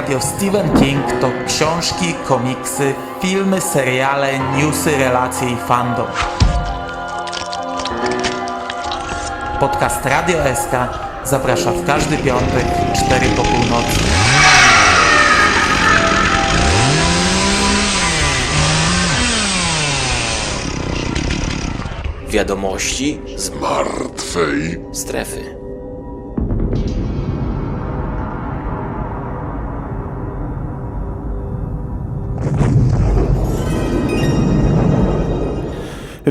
Radio Stephen King to książki, komiksy, filmy, seriale, newsy, relacje i fandom. Podcast Radio SK zaprasza w każdy piątek 4 po północy. Wiadomości z martwej strefy.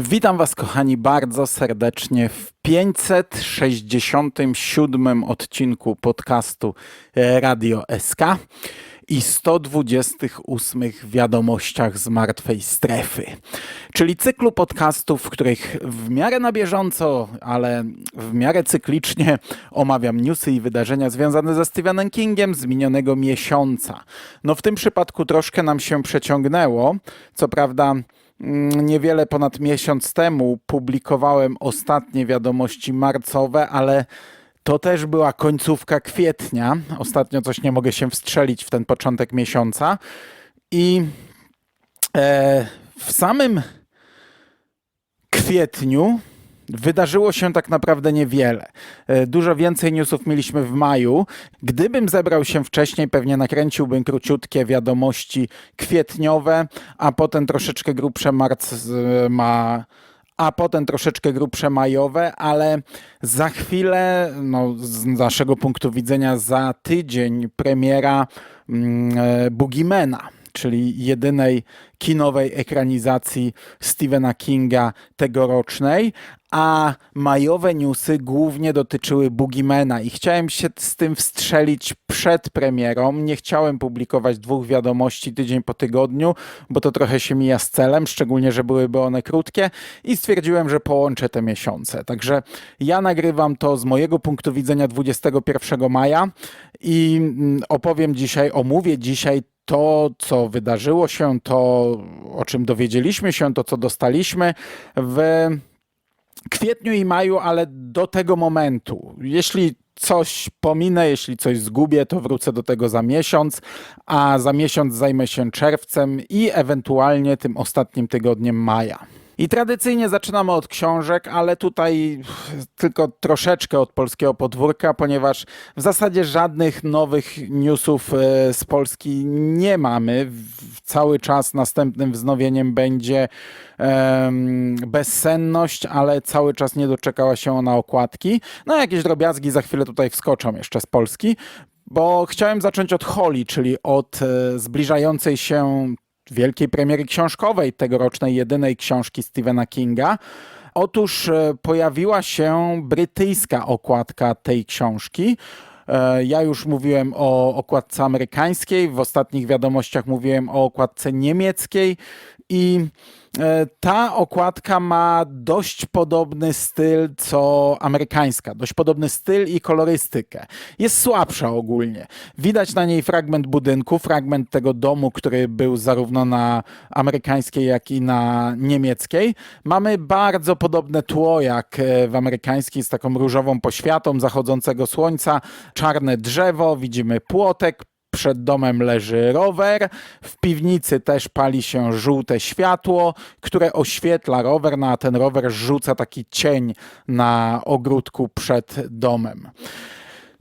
Witam Was, kochani, bardzo serdecznie w 567 odcinku podcastu e, Radio SK i 128 wiadomościach z martwej strefy, czyli cyklu podcastów, w których w miarę na bieżąco, ale w miarę cyklicznie omawiam newsy i wydarzenia związane ze Stephenem Kingiem z minionego miesiąca. No w tym przypadku troszkę nam się przeciągnęło, co prawda Niewiele ponad miesiąc temu publikowałem ostatnie wiadomości marcowe, ale to też była końcówka kwietnia. Ostatnio coś nie mogę się wstrzelić w ten początek miesiąca. I e, w samym kwietniu wydarzyło się tak naprawdę niewiele. E, Dużo więcej newsów mieliśmy w maju. Gdybym zebrał się wcześniej, pewnie nakręciłbym króciutkie wiadomości kwietniowe, a potem troszeczkę grubsze marc ma a potem troszeczkę grubsze majowe, ale za chwilę, no, z naszego punktu widzenia, za tydzień premiera mm, e, Boogiemana, czyli jedynej kinowej ekranizacji Stephena Kinga tegorocznej, a majowe newsy głównie dotyczyły Boogiemana i chciałem się z tym wstrzelić przed premierą. Nie chciałem publikować dwóch wiadomości tydzień po tygodniu, bo to trochę się mija z celem, szczególnie, że byłyby one krótkie i stwierdziłem, że połączę te miesiące. Także ja nagrywam to z mojego punktu widzenia 21 maja i mm, opowiem dzisiaj, omówię dzisiaj to, co wydarzyło się, to, o czym dowiedzieliśmy się, to, co dostaliśmy w kwietniu i maju, ale do tego momentu. Jeśli coś pominę, jeśli coś zgubię, to wrócę do tego za miesiąc, a za miesiąc zajmę się czerwcem i ewentualnie tym ostatnim tygodniem maja. I tradycyjnie zaczynamy od książek, ale tutaj tylko troszeczkę od polskiego podwórka, ponieważ w zasadzie żadnych nowych newsów e, z Polski nie mamy. Cały czas następnym wznowieniem będzie em, bezsenność, ale cały czas nie doczekała się ona okładki. No jakieś drobiazgi za chwilę tutaj wskoczą jeszcze z Polski, bo chciałem zacząć od Holly, czyli od e, zbliżającej się wielkiej premiery książkowej tegorocznej jedynej książki Stephena Kinga. Otóż e, pojawiła się brytyjska okładka tej książki. E, Ja już mówiłem o okładce amerykańskiej, w ostatnich wiadomościach mówiłem o okładce niemieckiej i ta okładka ma dość podobny styl co amerykańska, dość podobny styl i kolorystykę. Jest słabsza ogólnie. Widać na niej fragment budynku, fragment tego domu, który był zarówno na amerykańskiej, jak i na niemieckiej. Mamy bardzo podobne tło jak e, w amerykańskiej z taką różową poświatą zachodzącego słońca, czarne drzewo, widzimy płotek, przed domem leży rower, w piwnicy też pali się żółte światło, które oświetla rower, no a ten rower rzuca taki cień na ogródku przed domem.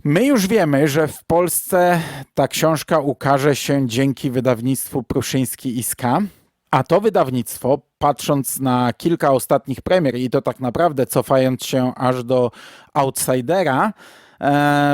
My już wiemy, że w Polsce ta książka ukaże się dzięki wydawnictwu Pruszyński i Ska. A to wydawnictwo, patrząc na kilka ostatnich premier i to tak naprawdę cofając się aż do Outsidera,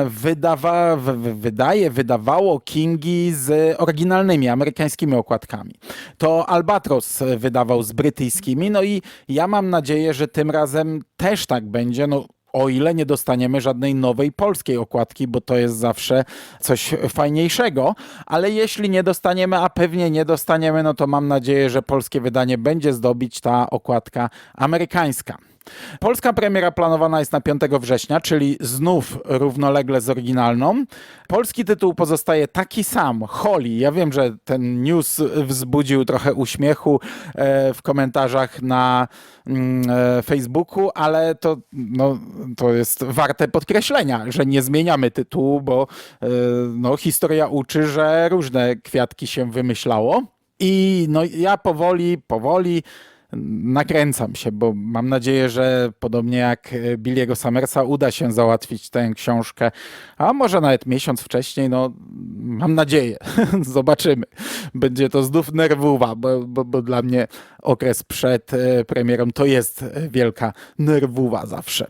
wydawa, w, w- wydaje, wydawało Kingi z oryginalnymi amerykańskimi okładkami. To Albatros wydawał z brytyjskimi, no i ja mam nadzieję, że tym razem też tak będzie. No, o ile nie dostaniemy żadnej nowej polskiej okładki, bo to jest zawsze coś fajniejszego, ale jeśli nie dostaniemy, a pewnie nie dostaniemy, no to mam nadzieję, że polskie wydanie będzie zdobić ta okładka amerykańska. Polska premiera planowana jest na 5 września, czyli znów równolegle z oryginalną. Polski tytuł pozostaje taki sam, Holly. Ja wiem, że ten news wzbudził trochę uśmiechu e, w komentarzach na mm, e, Facebooku, ale to, no, to jest warte podkreślenia, że nie zmieniamy tytułu, bo e, no, historia uczy, że różne kwiatki się wymyślało. I no, ja powoli, powoli nakręcam się, bo mam nadzieję, że podobnie jak e, Billiego Summersa uda się załatwić tę książkę, a może nawet miesiąc wcześniej, no mam nadzieję. Zobaczymy. Będzie to znów nerwowa, bo, bo, bo dla mnie okres przed e, premierą to jest e, wielka nerwowa zawsze.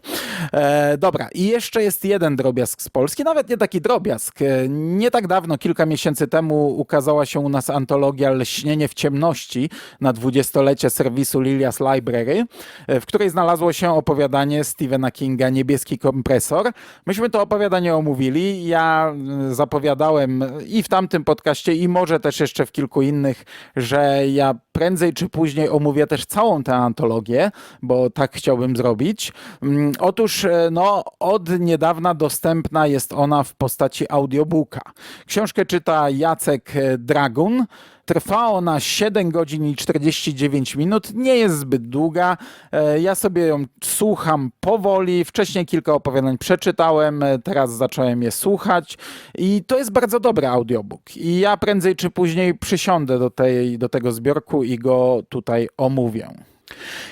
E, dobra, i jeszcze jest jeden drobiazg z Polski, nawet nie taki drobiazg. Nie tak dawno, kilka miesięcy temu ukazała się u nas antologia Lśnienie w ciemności na dwudziestolecie serwisu Lilias Library, e, w której znalazło się opowiadanie Stephena Kinga Niebieski kompresor. Myśmy to opowiadanie omówili. Ja e, zapowiadałem i w tamtym podcaście, i może też jeszcze w kilku innych, że ja prędzej czy później omówię też całą tę antologię, bo tak chciałbym zrobić. Mm, Otóż e, no, od niedawna dostępna jest ona w postaci audiobooka. Książkę czyta Jacek Dragun. Trwa ona 7 godzin i 49 minut, nie jest zbyt długa. E, Ja sobie ją słucham powoli. Wcześniej kilka opowiadań przeczytałem, e, teraz zacząłem je słuchać i to jest bardzo dobry audiobook. I ja prędzej czy później przysiądę do, tej, do tego zbiorku i go tutaj omówię.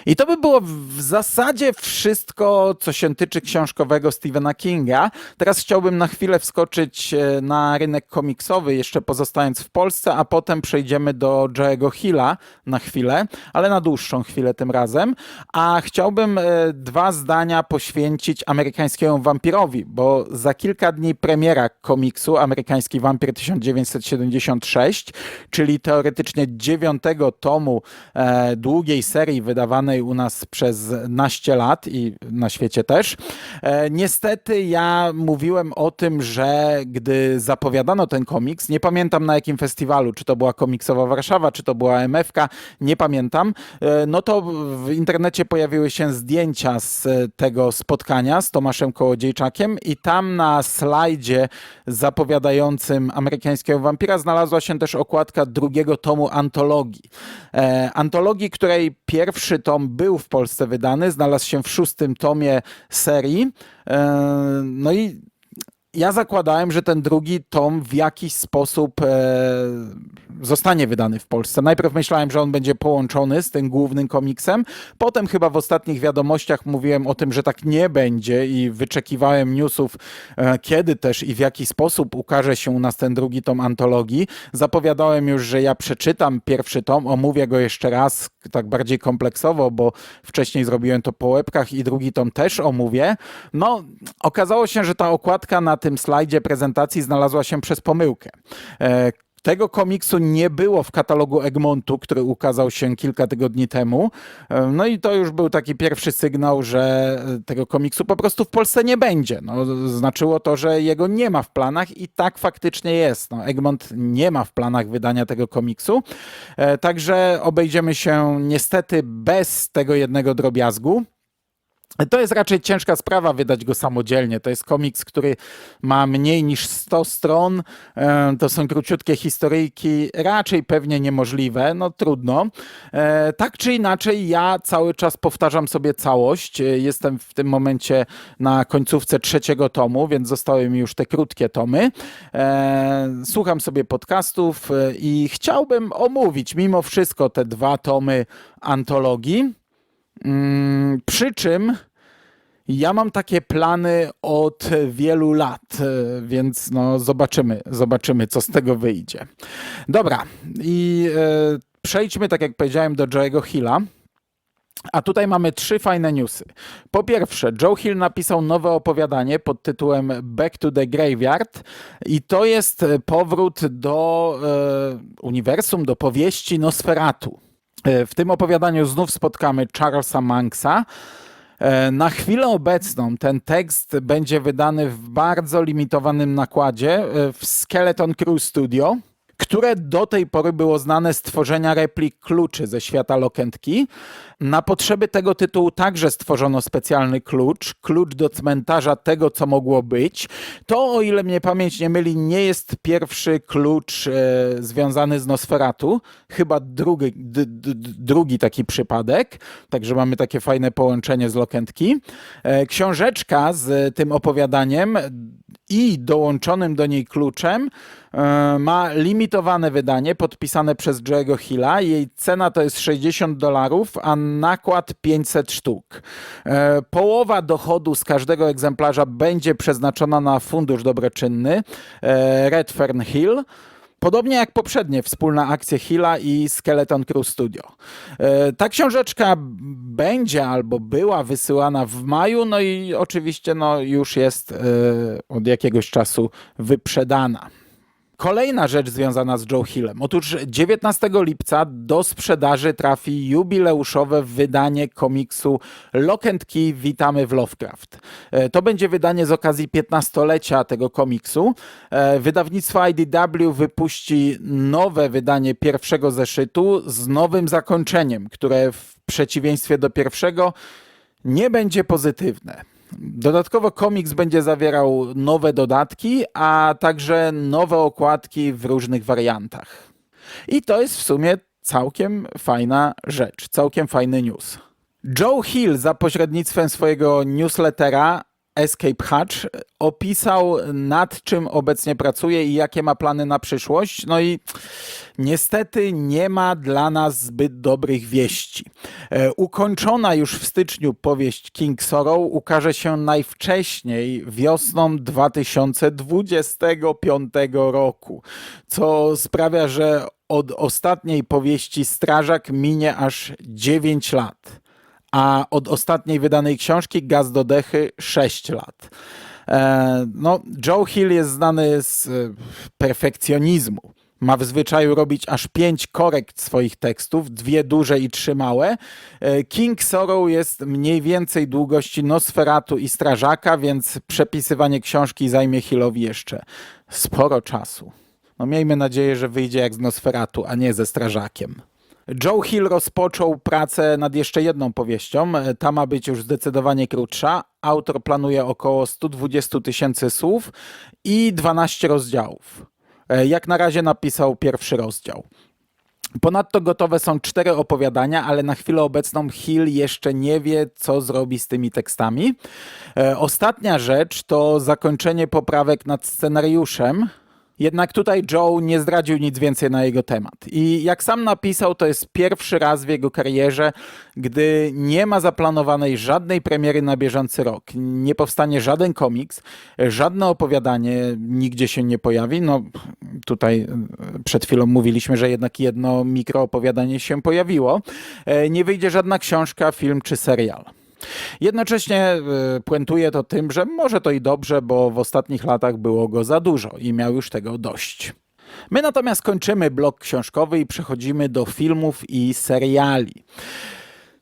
I to by było w zasadzie wszystko, co się tyczy książkowego Stephena Kinga. Teraz chciałbym na chwilę wskoczyć e, na rynek komiksowy, jeszcze pozostając w Polsce, a potem przejdziemy do Joe'ego Hilla na chwilę, ale na dłuższą chwilę tym razem. A chciałbym e, dwa zdania poświęcić amerykańskiemu wampirowi, bo za kilka dni premiera komiksu Amerykański Wampir 1976, czyli teoretycznie dziewiątego tomu e, długiej serii wydawanej u nas przez naście lat i na świecie też. E, niestety ja mówiłem o tym, że gdy zapowiadano ten komiks, nie pamiętam na jakim festiwalu, czy to była Komiksowa Warszawa, czy to była MFK, nie pamiętam, e, no to w internecie pojawiły się zdjęcia z tego spotkania z Tomaszem Kołodziejczakiem i tam na slajdzie zapowiadającym amerykańskiego wampira znalazła się też okładka drugiego tomu antologii. E, antologii, której pierwszy tom był w Polsce wydany, znalazł się w szóstym tomie serii. E, no i ja zakładałem, że ten drugi tom w jakiś sposób e, zostanie wydany w Polsce. Najpierw myślałem, że on będzie połączony z tym głównym komiksem. Potem chyba w ostatnich wiadomościach mówiłem o tym, że tak nie będzie i wyczekiwałem newsów, e, kiedy też i w jaki sposób ukaże się u nas ten drugi tom antologii. Zapowiadałem już, że ja przeczytam pierwszy tom, omówię go jeszcze raz, tak bardziej kompleksowo, bo wcześniej zrobiłem to po łebkach i drugi tom też omówię. No, okazało się, że ta okładka na tym slajdzie prezentacji znalazła się przez pomyłkę. E, tego komiksu nie było w katalogu Egmontu, który ukazał się kilka tygodni temu. E, No i to już był taki pierwszy sygnał, że tego komiksu po prostu w Polsce nie będzie. No, znaczyło to, że jego nie ma w planach i tak faktycznie jest. No, Egmont nie ma w planach wydania tego komiksu. E, Także obejdziemy się niestety bez tego jednego drobiazgu. To jest raczej ciężka sprawa wydać go samodzielnie. To jest komiks, który ma mniej niż 100 stron. E, To są króciutkie historyjki, raczej pewnie niemożliwe, no trudno. E, Tak czy inaczej, ja cały czas powtarzam sobie całość. E, Jestem w tym momencie na końcówce trzeciego tomu, więc zostały mi już te krótkie tomy. Słucham sobie podcastów i chciałbym omówić mimo wszystko te dwa tomy antologii. Mm, Przy czym ja mam takie plany od wielu lat, e, więc no zobaczymy, zobaczymy, co z tego wyjdzie. Dobra, i e, przejdźmy, tak jak powiedziałem, do Joe'ego Hilla. A tutaj mamy trzy fajne newsy. Po pierwsze, Joe Hill napisał nowe opowiadanie pod tytułem Back to the Graveyard i to jest powrót do e, uniwersum, do powieści Nosferatu. E, W tym opowiadaniu znów spotkamy Charlesa Manksa. E, Na chwilę obecną ten tekst będzie wydany w bardzo limitowanym nakładzie e, w Skeleton Crew Studio. Które do tej pory było znane z tworzenia replik kluczy ze świata Lokentki. Na potrzeby tego tytułu także stworzono specjalny klucz, klucz do cmentarza tego, co mogło być. To, o ile mnie pamięć nie myli, nie jest pierwszy klucz e, związany z Nosferatu, chyba drugi, d, d, drugi taki przypadek, także mamy takie fajne połączenie z Lokentki. E, książeczka z tym opowiadaniem i dołączonym do niej kluczem e, ma limitowane wydanie podpisane przez Joe'ego Hilla. Jej cena to jest 60 dolarów, a nakład 500 sztuk. E, Połowa dochodu z każdego egzemplarza będzie przeznaczona na fundusz dobroczynny e, Redfern Hill. Podobnie jak poprzednie wspólna akcja Hilla i Skeleton Crew Studio. E, Ta książeczka będzie albo była wysyłana w maju, no i oczywiście no, już jest e, od jakiegoś czasu wyprzedana. Kolejna rzecz związana z Joe Hillem. Otóż 19 lipca do sprzedaży trafi jubileuszowe wydanie komiksu Lock and Key Witamy w Lovecraft. E, To będzie wydanie z okazji 15-lecia tego komiksu. E, Wydawnictwo IDW wypuści nowe wydanie pierwszego zeszytu z nowym zakończeniem, które w przeciwieństwie do pierwszego nie będzie pozytywne. Dodatkowo komiks będzie zawierał nowe dodatki, a także nowe okładki w różnych wariantach. I to jest w sumie całkiem fajna rzecz, całkiem fajny news. Joe Hill za pośrednictwem swojego newslettera Escape Hatch opisał nad czym obecnie pracuje i jakie ma plany na przyszłość. No i niestety nie ma dla nas zbyt dobrych wieści. E, Ukończona już w styczniu powieść King Sorrow ukaże się najwcześniej wiosną 2025 roku, co sprawia, że od ostatniej powieści Strażak minie aż 9 lat a od ostatniej wydanej książki Gaz do Dechy 6 lat. E, no, Joe Hill jest znany z e, perfekcjonizmu. Ma w zwyczaju robić aż pięć korekt swoich tekstów, dwie duże i trzy małe. E, King Sorrow jest mniej więcej długości Nosferatu i Strażaka, więc przepisywanie książki zajmie Hillowi jeszcze sporo czasu. No miejmy nadzieję, że wyjdzie jak z Nosferatu, a nie ze Strażakiem. Joe Hill rozpoczął pracę nad jeszcze jedną powieścią. Ta ma być już zdecydowanie krótsza. Autor planuje około 120 tysięcy słów i 12 rozdziałów. E, Jak na razie napisał pierwszy rozdział. Ponadto gotowe są cztery opowiadania, ale na chwilę obecną Hill jeszcze nie wie, co zrobi z tymi tekstami. E, Ostatnia rzecz to zakończenie poprawek nad scenariuszem. Jednak tutaj Joe nie zdradził nic więcej na jego temat. I jak sam napisał, to jest pierwszy raz w jego karierze, gdy nie ma zaplanowanej żadnej premiery na bieżący rok. Nie powstanie żaden komiks, żadne opowiadanie nigdzie się nie pojawi. No tutaj e, przed chwilą mówiliśmy, że jednak jedno mikroopowiadanie się pojawiło. E, Nie wyjdzie żadna książka, film czy serial. Jednocześnie y, puentuje to tym, że może to i dobrze, bo w ostatnich latach było go za dużo i miał już tego dość. My natomiast kończymy blok książkowy i przechodzimy do filmów i seriali.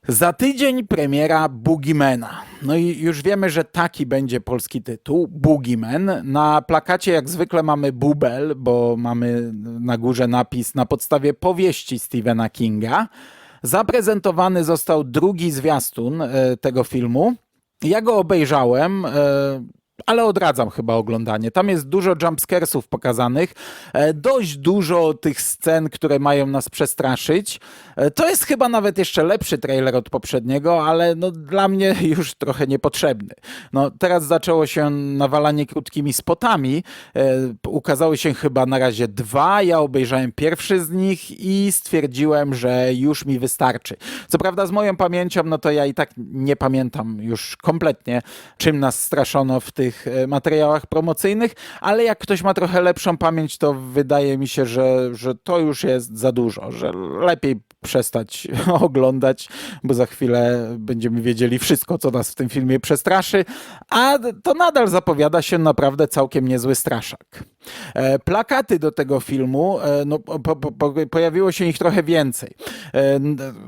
Za tydzień premiera Boogiemana. No i już wiemy, że taki będzie polski tytuł, Boogieman. Na plakacie jak zwykle mamy bubel, bo mamy na górze napis na podstawie powieści Stephena Kinga. Zaprezentowany został drugi zwiastun e, tego filmu. Ja go obejrzałem, e, ale odradzam chyba oglądanie. Tam jest dużo jumpscaresów pokazanych, e, dość dużo tych scen, które mają nas przestraszyć. E, To jest chyba nawet jeszcze lepszy trailer od poprzedniego, ale no, dla mnie już trochę niepotrzebny. No, teraz zaczęło się nawalanie krótkimi spotami. E, Ukazały się chyba na razie dwa. Ja obejrzałem pierwszy z nich i stwierdziłem, że już mi wystarczy. Co prawda z moją pamięcią, no to ja i tak nie pamiętam już kompletnie, czym nas straszono w tych e, materiałach promocyjnych, ale jak ktoś ma trochę lepszą pamięć, to wydaje mi się, że, że to już jest za dużo, że lepiej przestać oglądać, bo za chwilę będziemy wiedzieli wszystko, co nas w tym filmie przestraszy, a to nadal zapowiada się naprawdę całkiem niezły straszak. E, Plakaty do tego filmu, e, no, po, po, po, pojawiło się ich trochę więcej.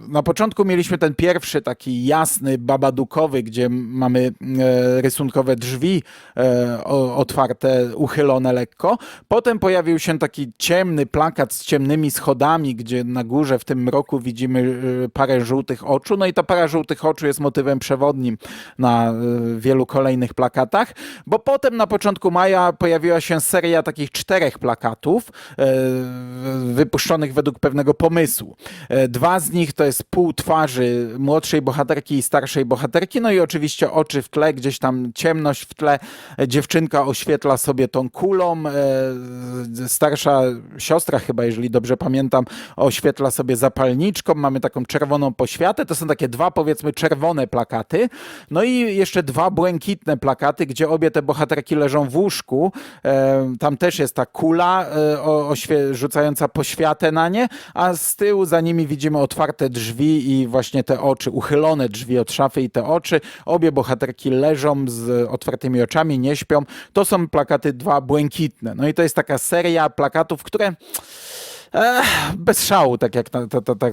Na początku mieliśmy ten pierwszy taki jasny, babadukowy, gdzie mamy rysunkowe drzwi e, otwarte, uchylone lekko. Potem pojawił się taki ciemny plakat z ciemnymi schodami, gdzie na górze w tym roku widzimy e, parę żółtych oczu. No i ta para żółtych oczu jest motywem przewodnim na e, wielu kolejnych plakatach, bo potem na początku maja pojawiła się seria takich czterech plakatów wypuszczonych według pewnego pomysłu. Dwa z nich to jest pół twarzy młodszej bohaterki i starszej bohaterki, no i oczywiście oczy w tle, gdzieś tam ciemność w tle. E, Dziewczynka oświetla sobie tą kulą, e, starsza siostra chyba, jeżeli dobrze pamiętam, oświetla sobie zapalniczką, mamy taką czerwoną poświatę, to są takie dwa powiedzmy czerwone plakaty, no i jeszcze dwa błękitne plakaty, gdzie obie te bohaterki leżą w łóżku, e, tam też jest ta kula e, rzucająca poświatę na nie, a z tyłu za nimi widzimy otwarte drzwi i właśnie te oczy, uchylone drzwi od szafy i te oczy. Obie bohaterki leżą z otwartymi oczami, nie śpią. To są plakaty dwa błękitne. No i to jest taka seria plakatów, które Ech, bez szału, tak jak tak,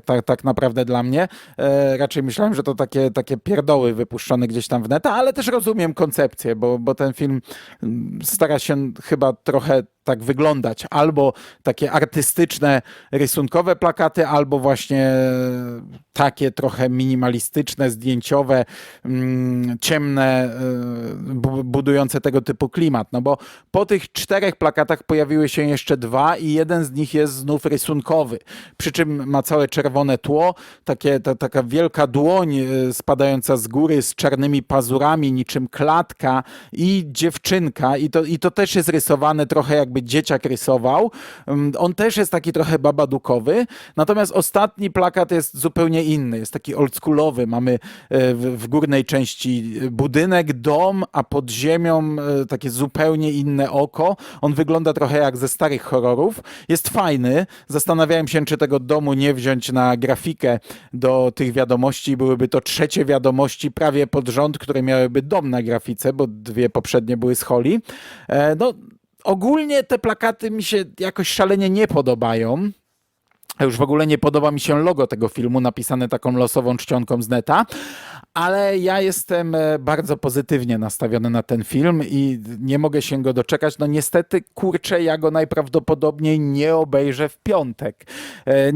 tak, tak naprawdę dla mnie. E, raczej myślałem, że to takie, takie pierdoły wypuszczone gdzieś tam w neta, ale też rozumiem koncepcję, bo, bo ten film mm, stara się chyba trochę tak wyglądać. Albo takie artystyczne, rysunkowe plakaty, albo właśnie takie trochę minimalistyczne, zdjęciowe, mm, ciemne, y, bu- budujące tego typu klimat. No bo po tych czterech plakatach pojawiły się jeszcze dwa i jeden z nich jest znów rysunkowy. Przy czym ma całe czerwone tło, takie, ta, taka wielka dłoń y, spadająca z góry z czarnymi pazurami, niczym klatka i dziewczynka. I to, i to też jest rysowane trochę jakby dzieciak rysował. Ym, On też jest taki trochę babadukowy. Natomiast ostatni plakat jest zupełnie inny. Jest taki oldschoolowy. Mamy e, w, w górnej części budynek, dom, a pod ziemią e, takie zupełnie inne oko. On wygląda trochę jak ze starych horrorów. Jest fajny. Zastanawiałem się, czy tego domu nie wziąć na grafikę do tych wiadomości. Byłyby to trzecie wiadomości prawie pod rząd, które miałyby dom na grafice, bo dwie poprzednie były z Holi. E, No, ogólnie te plakaty mi się jakoś szalenie nie podobają. Już w ogóle nie podoba mi się logo tego filmu, napisane taką losową czcionką z neta, ale ja jestem e, bardzo pozytywnie nastawiony na ten film i nie mogę się go doczekać. No niestety, kurczę, ja go najprawdopodobniej nie obejrzę w piątek. E,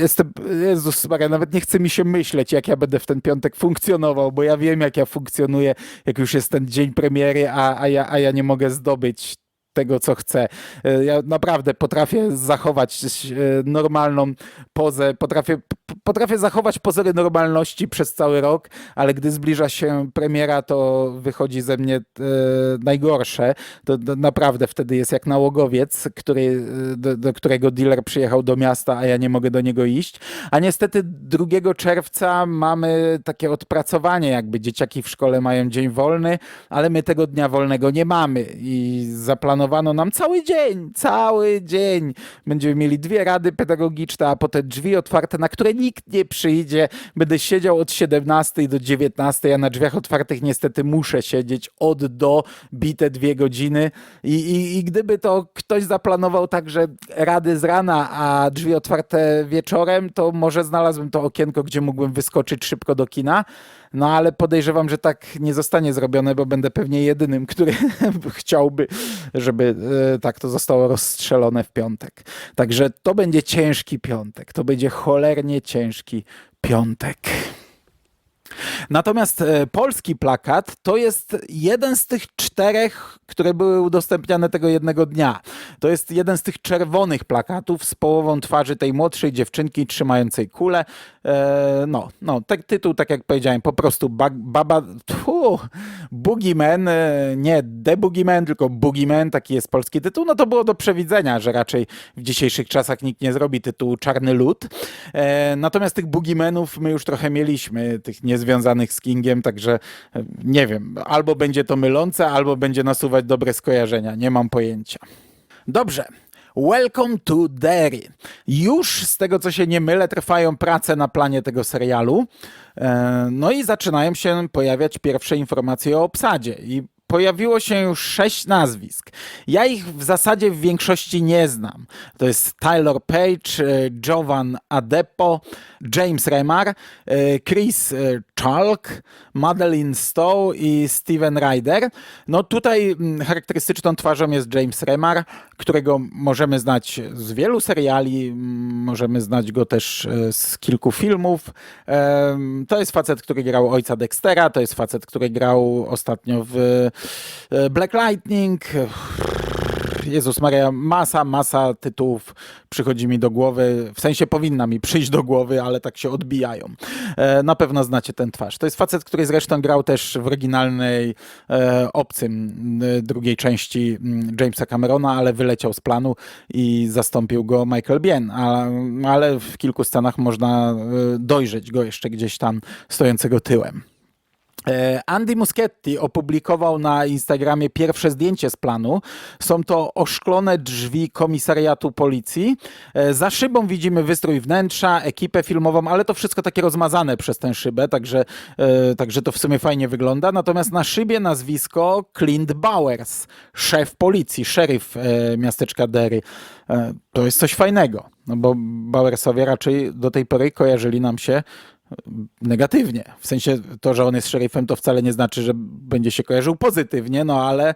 Jestem, Jezus Maria, nawet nie chce mi się myśleć, jak ja będę w ten piątek funkcjonował, bo ja wiem, jak ja funkcjonuję, jak już jest ten dzień premiery, a, a, ja, a ja nie mogę zdobyć tego, co chcę. E, Ja naprawdę potrafię zachować e, normalną pozę, potrafię, potrafię zachować pozory normalności przez cały rok, ale gdy zbliża się premiera, to wychodzi ze mnie e, najgorsze. To, naprawdę wtedy jest jak nałogowiec, który, do, do którego dealer przyjechał do miasta, a ja nie mogę do niego iść. A niestety 2 czerwca mamy takie odpracowanie, jakby dzieciaki w szkole mają dzień wolny, ale my tego dnia wolnego nie mamy i zaplanowano nam cały dzień, cały dzień. Będziemy mieli dwie rady pedagogiczne, a potem drzwi otwarte, na które nikt nie przyjdzie. Będę siedział od 17 do 19, a na drzwiach otwartych niestety muszę siedzieć od do bite dwie godziny i, i, i gdyby to ktoś zaplanował tak, że rady z rana, a drzwi otwarte wieczorem, to może znalazłbym to okienko, gdzie mógłbym wyskoczyć szybko do kina. No ale podejrzewam, że tak nie zostanie zrobione, bo będę pewnie jedynym, który chciałby, żeby e, tak to zostało rozstrzelone w piątek. Także to będzie ciężki piątek. To będzie cholernie ciężki piątek. Natomiast e, polski plakat to jest jeden z tych czterech, które były udostępniane tego jednego dnia. To jest jeden z tych czerwonych plakatów z połową twarzy tej młodszej dziewczynki trzymającej kulę. E, no, no, tak, tytuł, tak jak powiedziałem, po prostu ba, baba, tfu, Boogeyman, e, nie The Boogeyman, tylko Boogeyman, taki jest polski tytuł. No to było do przewidzenia, że raczej w dzisiejszych czasach nikt nie zrobi tytułu Czarny Lud. Natomiast tych Boogeymanów my już trochę mieliśmy, tych niezwiązanych z Kingiem, także e, nie wiem, albo będzie to mylące, albo będzie nasuwać dobre skojarzenia, nie mam pojęcia. Dobrze. Welcome to Derry. Już z tego, co się nie mylę, trwają prace na planie tego serialu. E, No i zaczynają się pojawiać pierwsze informacje o obsadzie. I pojawiło się już sześć nazwisk. Ja ich w zasadzie w większości nie znam. To jest Tyler Page, e, Jovan Adepo, James Remar, Chris Chalk, Madeline Stowe i Steven Ryder. No tutaj mm, charakterystyczną twarzą jest James Remar, którego możemy znać z wielu seriali, mm, możemy znać go też e, z kilku filmów. To jest facet, który grał ojca Dextera, to jest facet, który grał ostatnio w e, Black Lightning. Jezus Maria, masa, masa tytułów przychodzi mi do głowy, w sensie powinna mi przyjść do głowy, ale tak się odbijają. E, na pewno znacie ten twarz. To jest facet, który zresztą grał też w oryginalnej e, Obcym drugiej części Jamesa Camerona, ale wyleciał z planu i zastąpił go Michael Biehn, a, ale w kilku scenach można e, dojrzeć go jeszcze gdzieś tam stojącego tyłem. E, Andy Muschietti opublikował na Instagramie pierwsze zdjęcie z planu. Są to oszklone drzwi komisariatu policji. E, Za szybą widzimy wystrój wnętrza, ekipę filmową, ale to wszystko takie rozmazane przez tę szybę, także, e, także to w sumie fajnie wygląda. Natomiast na szybie nazwisko Clint Bowers, szef policji, szeryf miasteczka Derry. To jest coś fajnego, no bo Bowersowie raczej do tej pory kojarzyli nam się negatywnie. W sensie to, że on jest szeryfem, to wcale nie znaczy, że będzie się kojarzył pozytywnie, no ale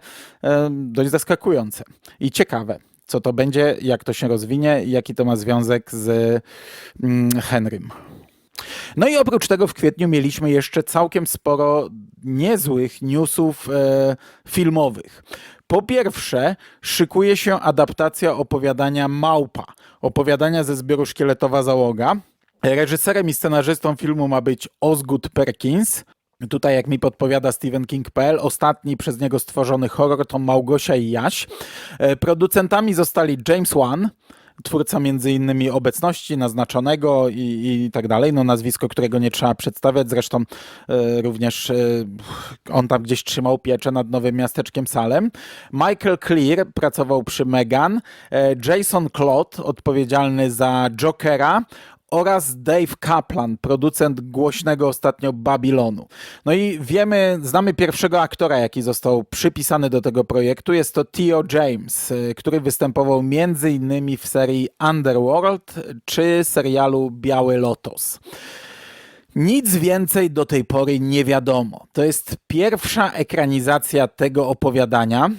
dość zaskakujące i ciekawe. Co to będzie, jak to się rozwinie i jaki to ma związek z mm, Henrym. No i oprócz tego w kwietniu mieliśmy jeszcze całkiem sporo niezłych newsów e, filmowych. Po pierwsze, szykuje się adaptacja opowiadania Małpa, opowiadania ze zbioru Szkieletowa Załoga. Reżyserem i scenarzystą filmu ma być Osgood Perkins. Tutaj, jak mi podpowiada Stephen King.pl, ostatni przez niego stworzony horror to Małgosia i Jaś. E, Producentami zostali James Wan, twórca między innymi obecności naznaczonego i, i tak dalej, no nazwisko, którego nie trzeba przedstawiać, zresztą e, również e, on tam gdzieś trzymał pieczę nad nowym miasteczkiem Salem. Michael Clear pracował przy Megan, Jason Klott odpowiedzialny za Jokera oraz Dave Kaplan, producent głośnego ostatnio Babilonu. No i wiemy, znamy pierwszego aktora, jaki został przypisany do tego projektu. Jest to Theo James, y, który występował między innymi w serii Underworld czy serialu Biały Lotos. Nic więcej do tej pory nie wiadomo. To jest pierwsza ekranizacja tego opowiadania.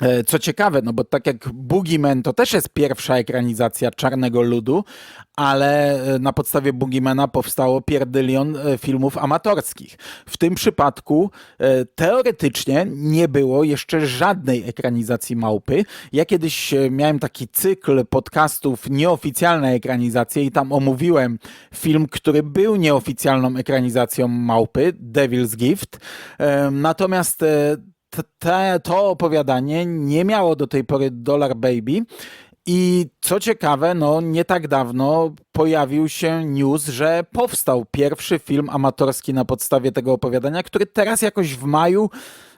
E, Co ciekawe, no bo tak jak Boogeyman to też jest pierwsza ekranizacja Czarnego Ludu, ale e, na podstawie Boogeymana powstało pierdylion e, filmów amatorskich. W tym przypadku teoretycznie nie było jeszcze żadnej ekranizacji Małpy. Ja kiedyś miałem taki cykl podcastów nieoficjalne ekranizacje i tam omówiłem film, który był nieoficjalną ekranizacją Małpy, Devil's Gift. Natomiast te, to opowiadanie nie miało do tej pory Dollar Baby. I co ciekawe, no nie tak dawno pojawił się news, że powstał pierwszy film amatorski na podstawie tego opowiadania, który teraz jakoś w maju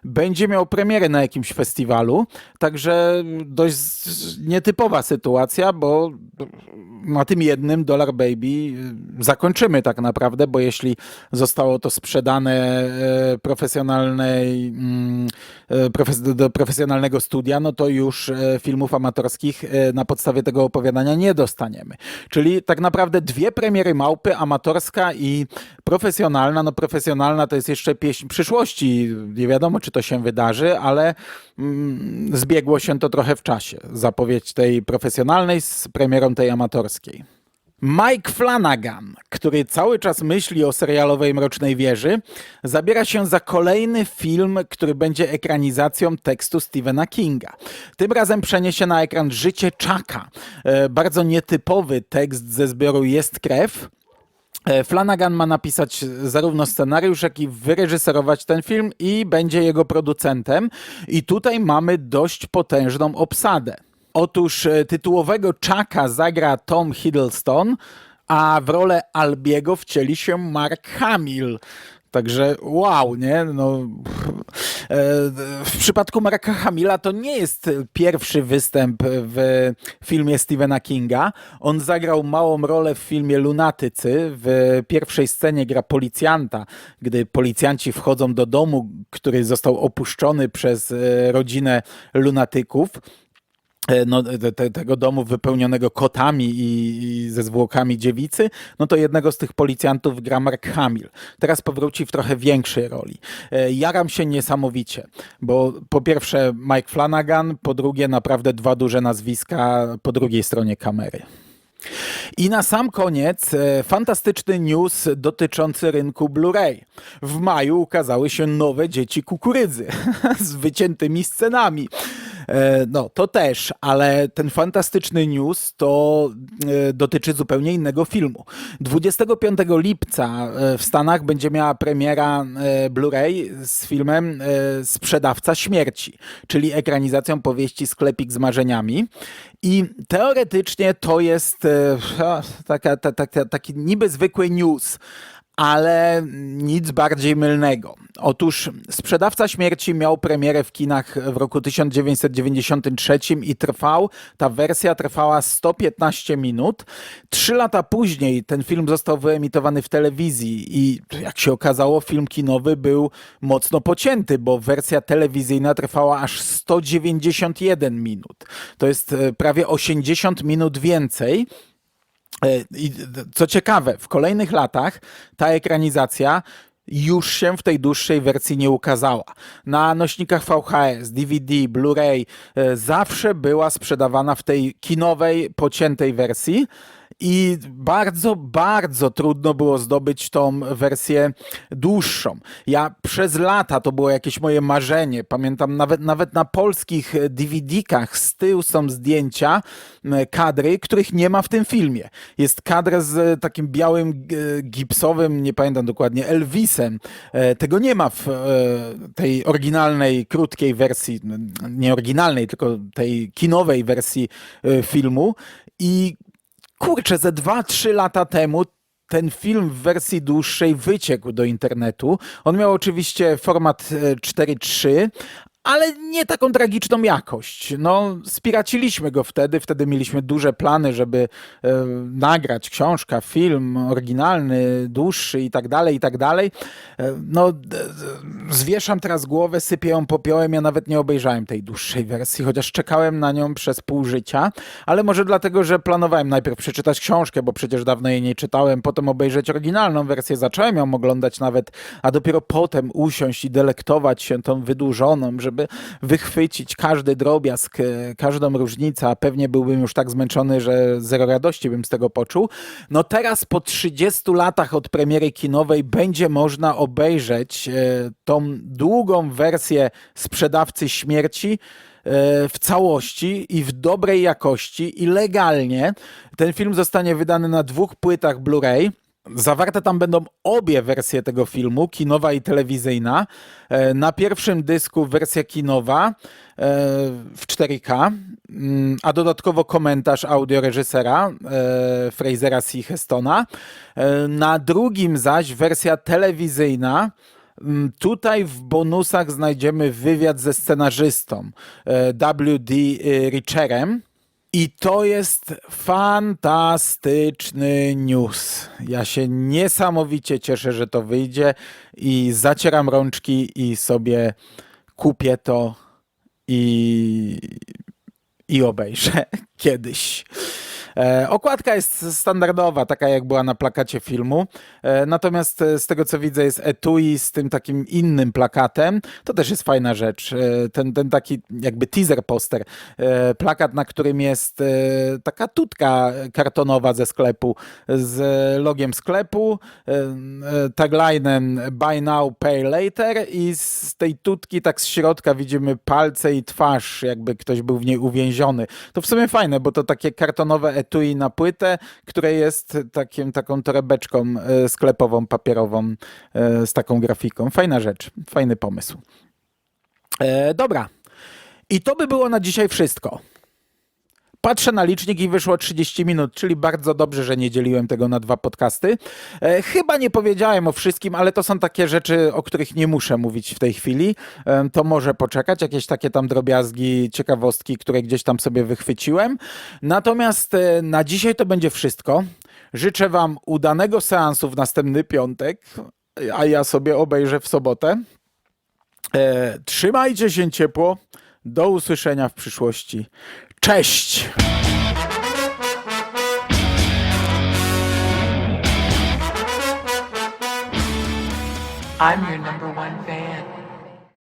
będzie miał premierę na jakimś festiwalu. Także dość nietypowa sytuacja, bo na tym jednym Dollar Baby zakończymy tak naprawdę, bo jeśli zostało to sprzedane e, profesjonalnej, mm, profes- do profesjonalnego studia, no to już filmów amatorskich na podstawie tego opowiadania nie dostaniemy. Czyli tak naprawdę dwie premiery Małpy, amatorska i profesjonalna. No profesjonalna to jest jeszcze pieśń przyszłości. Nie wiadomo, czy to się wydarzy, ale mm, zbiegło się to trochę w czasie. Zapowiedź tej profesjonalnej z premierą tej amatorskiej. Mike Flanagan, który cały czas myśli o serialowej Mrocznej Wieży, zabiera się za kolejny film, który będzie ekranizacją tekstu Stephena Kinga. Tym razem przeniesie na ekran Życie Chucka. E, Bardzo nietypowy tekst ze zbioru Jest krew. E, Flanagan ma napisać zarówno scenariusz, jak i wyreżyserować ten film i będzie jego producentem. I tutaj mamy dość potężną obsadę. Otóż e, tytułowego Chucka zagra Tom Hiddleston, a w rolę Albiego wcieli się Mark Hamill. Także wow, nie? No, e, w przypadku Marka Hamila to nie jest pierwszy występ w filmie Stephena Kinga. On zagrał małą rolę w filmie Lunatycy. W pierwszej scenie gra policjanta, gdy policjanci wchodzą do domu, który został opuszczony przez e, rodzinę lunatyków. E, no, te, te, tego domu wypełnionego kotami i, i ze zwłokami dziewicy, no to jednego z tych policjantów gra Mark Hamill. Teraz powróci w trochę większej roli. E, Jaram się niesamowicie, bo po pierwsze Mike Flanagan, po drugie naprawdę dwa duże nazwiska po drugiej stronie kamery. I na sam koniec e, fantastyczny news dotyczący rynku Blu-ray. W maju ukazały się nowe dzieci kukurydzy z wyciętymi scenami. E, No, to też, ale ten fantastyczny news to e, dotyczy zupełnie innego filmu. 25 lipca w Stanach będzie miała premiera Blu-ray z filmem Sprzedawca Śmierci, czyli ekranizacją powieści Sklepik z marzeniami. I teoretycznie to jest e, taka, ta, ta, ta, taki niby zwykły news, ale nic bardziej mylnego. Otóż Sprzedawca Śmierci miał premierę w kinach w roku 1993 i trwał, ta wersja trwała 115 minut. Trzy lata później ten film został wyemitowany w telewizji i jak się okazało, film kinowy był mocno pocięty, bo wersja telewizyjna trwała aż 191 minut. To jest e, prawie 80 minut więcej. E, I co ciekawe, w kolejnych latach ta ekranizacja już się w tej dłuższej wersji nie ukazała. Na nośnikach VHS, DVD, Blu-ray e, zawsze była sprzedawana w tej kinowej, pociętej wersji. I bardzo, bardzo trudno było zdobyć tą wersję dłuższą. Ja przez lata to było jakieś moje marzenie. Pamiętam nawet, nawet na polskich DVD-kach z tyłu są zdjęcia, kadry, których nie ma w tym filmie. Jest kadr z takim białym gipsowym, nie pamiętam dokładnie, Elvisem. E, Tego nie ma w e, tej oryginalnej, krótkiej wersji, nie oryginalnej, tylko tej kinowej wersji e, filmu. I kurczę, ze 2-3 lata temu ten film w wersji dłuższej wyciekł do internetu. On miał oczywiście format e, 4.3, ale nie taką tragiczną jakość. No, spiraciliśmy go wtedy, wtedy mieliśmy duże plany, żeby e, nagrać książka, film oryginalny, dłuższy i tak dalej, i tak dalej. E, no, zwieszam teraz głowę, sypię ją popiołem, ja nawet nie obejrzałem tej dłuższej wersji, chociaż czekałem na nią przez pół życia, ale może dlatego, że planowałem najpierw przeczytać książkę, bo przecież dawno jej nie czytałem, potem obejrzeć oryginalną wersję, zacząłem ją oglądać nawet, a dopiero potem usiąść i delektować się tą wydłużoną, żeby wychwycić każdy drobiazg, e, każdą różnicę, a pewnie byłbym już tak zmęczony, że zero radości bym z tego poczuł. No teraz po 30 latach od premiery kinowej będzie można obejrzeć e, tą długą wersję Sprzedawcy Śmierci e, w całości i w dobrej jakości i legalnie. Ten film zostanie wydany na dwóch płytach Blu-ray. Zawarte tam będą obie wersje tego filmu, kinowa i telewizyjna. E, Na pierwszym dysku wersja kinowa e, w 4K, mm, a dodatkowo komentarz audio reżysera e, Frasera C. Hestona. Na drugim zaś wersja telewizyjna. Mm, Tutaj w bonusach znajdziemy wywiad ze scenarzystą W.D. Richerem. I to jest fantastyczny news. Ja się niesamowicie cieszę, że to wyjdzie i zacieram rączki i sobie kupię to i, i obejrzę kiedyś. E, okładka jest standardowa, taka jak była na plakacie filmu. E, natomiast e, z tego co widzę jest etui z tym takim innym plakatem. To też jest fajna rzecz. Ten, ten taki jakby teaser poster. Plakat, na którym jest taka tutka kartonowa ze sklepu z logiem sklepu, taglinem buy now, pay later i z tej tutki tak z środka widzimy palce i twarz, jakby ktoś był w niej uwięziony. To w sumie fajne, bo to takie kartonowe etui na płytę, które jest takim, taką torebeczką e, sklepową, papierową e, z taką grafiką. Fajna rzecz, fajny pomysł. E, dobra. I to by było na dzisiaj wszystko. Patrzę na licznik i wyszło 30 minut, czyli bardzo dobrze, że nie dzieliłem tego na dwa podcasty. E, chyba nie powiedziałem o wszystkim, ale to są takie rzeczy, o których nie muszę mówić w tej chwili. E, to może poczekać, jakieś takie tam drobiazgi, ciekawostki, które gdzieś tam sobie wychwyciłem. Natomiast e, na dzisiaj to będzie wszystko. Życzę Wam udanego seansu w następny piątek, a ja sobie obejrzę w sobotę. Trzymajcie się ciepło. Do usłyszenia w przyszłości. Cześć! I'm your